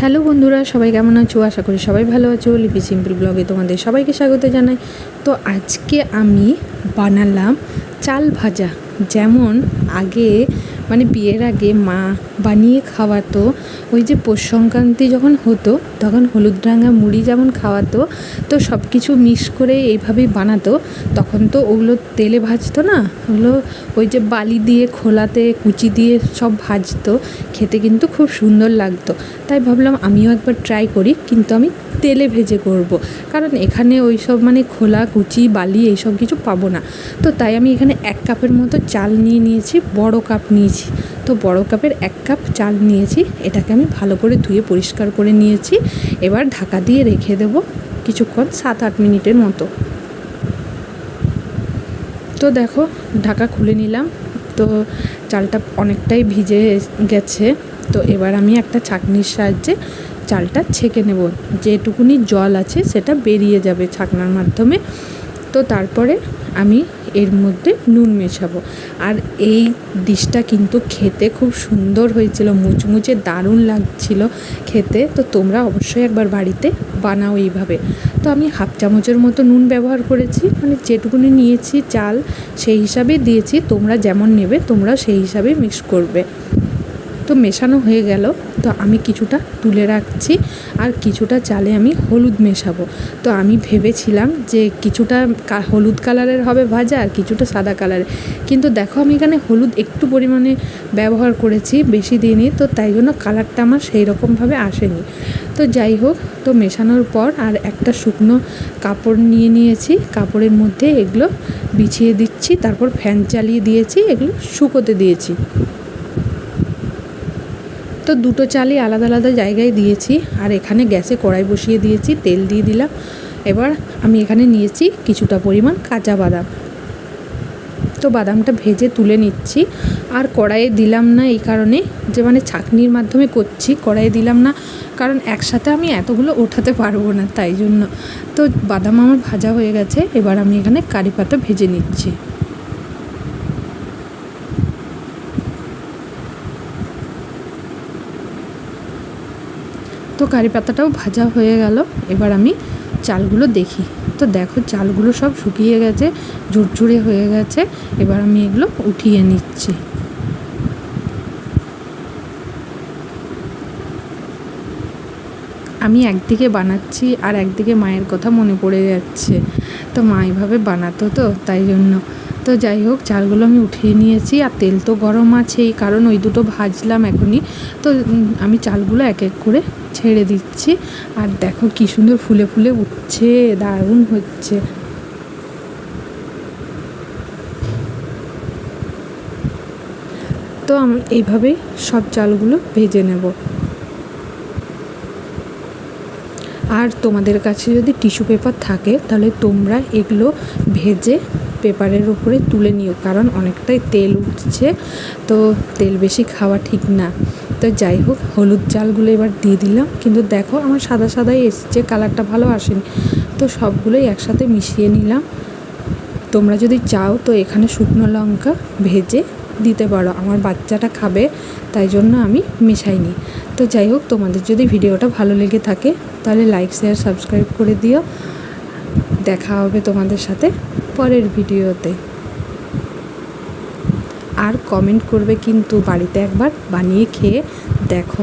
Hello বন্ধুরা, সবাই কেমন আছো? আশা করি সবাই ভালো আছো। লিপি সিম্পল ব্লগে তোমাদের সবাইকে স্বাগত জানাই। তো আজকে আমি বানালাম চাল ভাজা। যেমন আগে মানে বিয়ের আগে মা বানিয়ে খাওয়াতো, ওই যে পৌষ সংক্রান্তি যখন হতো, তখন হলুদ রাঙা মুড়ি যেমন খাওয়াতো, তো সব কিছু মিক্স করে এইভাবেই বানাতো। তখন তো ওগুলো তেলে ভাজতো না, ওগুলো ওই যে বালি দিয়ে, খোলাতে, কুচি দিয়ে সব ভাজতো, খেতে কিন্তু খুব সুন্দর লাগতো। তাই ভাবলাম আমিও একবার ট্রাই করি, কিন্তু আমি তেলে ভেজে করব। কারণ এখানে ওই সব মানে খোলা, কুচি, বালি এইসব কিছু পাবো না। তো তাই আমি এখানে এক কাপের মতো চাল নিয়ে নিয়েছি, বড় কাপ নিয়েছি। তো বড় কাপের এক কাপ চাল নিয়েছি, এটাকে আমি ভালো করে ধুয়ে পরিষ্কার করে নিয়েছি। এবার ঢাকা দিয়ে রেখে দেব কিছুক্ষণ সাত আট মিনিটের মতো। তো দেখো, ঢাকা খুলে নিলাম। তো চালটা অনেকটাই ভিজে গেছে। তো এবার আমি একটা ছাঁকনির সাহায্যে চালটা ছেঁকে নেব। যেটুকুনি জল আছে, সেটা বেরিয়ে যাবে ছাঁকনার মাধ্যমে। তো তারপরে আমি এর মধ্যে নুন মেশাবো। আর এই ডিশটা কিন্তু খেতে খুব সুন্দর হয়েছিল, মুচমুচে দারুণ লাগছিল খেতে। তো তোমরা অবশ্যই একবার বাড়িতে বানাও এইভাবে। তো আমি হাফ চামচের মতো নুন ব্যবহার করেছি মানে যেটুকুনি নিয়েছি চাল সেই হিসাবে দিয়েছি, তোমরা যেমন নেবে তোমরা সেই হিসাবে মিক্স করবে। তো মেশানো হয়ে গেল। তো আমি কিছুটা তুলে রাখছি আর কিছুটা চালে আমি হলুদ মেশাবো। তো আমি ভেবেছিলাম যে কিছুটা হলুদ কালারের হবে ভাজা আর কিছুটা সাদা কালারের। কিন্তু দেখো আমি এখানে হলুদ একটু পরিমাণে ব্যবহার করেছি বেশি দিনই তো তাই জন্য কালারটা আমার সেই রকমভাবে আসেনি। তো যাই হোক, তো মেশানোর পর আর একটা শুকনো কাপড় নিয়ে নিয়েছি। কাপড়ের মধ্যে এগুলো বিছিয়ে দিচ্ছি, তারপর ফ্যান চালিয়ে দিয়েছি, এগুলো শুকোতে দিয়েছি। তো দুটো চালই আলাদা আলাদা জায়গায় দিয়েছি। আর এখানে গ্যাসে কড়াই বসিয়ে দিয়েছি, তেল দিয়ে দিলাম। এবার আমি এখানে নিয়েছি কিছুটা পরিমাণ কাঁচা বাদাম। তো বাদামটা ভেজে তুলে নিচ্ছি। আর কড়াইয়ে দিলাম না এই কারণে যে মানে ছাঁকনির মাধ্যমে করছি, কড়াইয়ে দিলাম না। কারণ একসাথে আমি এতগুলো ওঠাতে পারব না, তাই জন্য। তো বাদাম আমার ভাজা হয়ে গেছে, এবার আমি এখানে কারি পাতা ভেজে নিচ্ছি। তো কারি পাতাটাও ভাজা হয়ে গেল। এবার আমি চালগুলো দেখি। তো দেখো, চালগুলো সব শুকিয়ে গেছে, ঝুরঝুরে হয়ে গেছে। এবার আমি এগুলো উঠিয়ে নিচ্ছি। আমি একদিকে বানাচ্ছি আর একদিকে মায়ের কথা মনে পড়ে যাচ্ছে। তো মা এইভাবে বানাতো তো, তাই জন্য। তো যাই হোক, চালগুলো আমি উঠিয়ে নিয়েছি আর তেল তো গরম আছেই, কারণ ওই দুটো ভাজলাম এখনই। তো আমি চালগুলো এক এক করে ছেড়ে দিচ্ছি আর দেখো কী সুন্দর ফুলে ফুলে উঠছে, দারুণ হচ্ছে। তো আমি, এইভাবেই সব চালগুলো ভেজে নেব। আর তোমাদের কাছে যদি টিস্যু পেপার থাকে, তাহলে তোমরা এগুলো ভেজে পেপারের উপরে তুলে নিও, কারণ অনেকটাই তেল উঠছে। তো তেল বেশি খাওয়া ঠিক না। তো যাই হোক, হলুদ চালগুলো এবার দিয়ে দিলাম। কিন্তু দেখো, আমার সাদা সাদাই এসছে, কালারটা ভালো আসেনি। তো সবগুলোই একসাথে মিশিয়ে নিলাম। তোমরা যদি চাও তো এখানে শুকনো লঙ্কা ভেজে দিতে পারো। আমার বাচ্চাটা খাবে, তাই জন্য আমি মেশাইনি। তো যাই হোক, তোমাদের যদি ভিডিওটা ভালো লেগে থাকে, তাহলে লাইক, শেয়ার, সাবস্ক্রাইব করে দিও। দেখা হবে তোমাদের সাথে। পরের ভিডিওতে। আর কমেন্ট করবে কিন্তু বাড়িতে একবার বানিয়ে খেয়ে দেখো।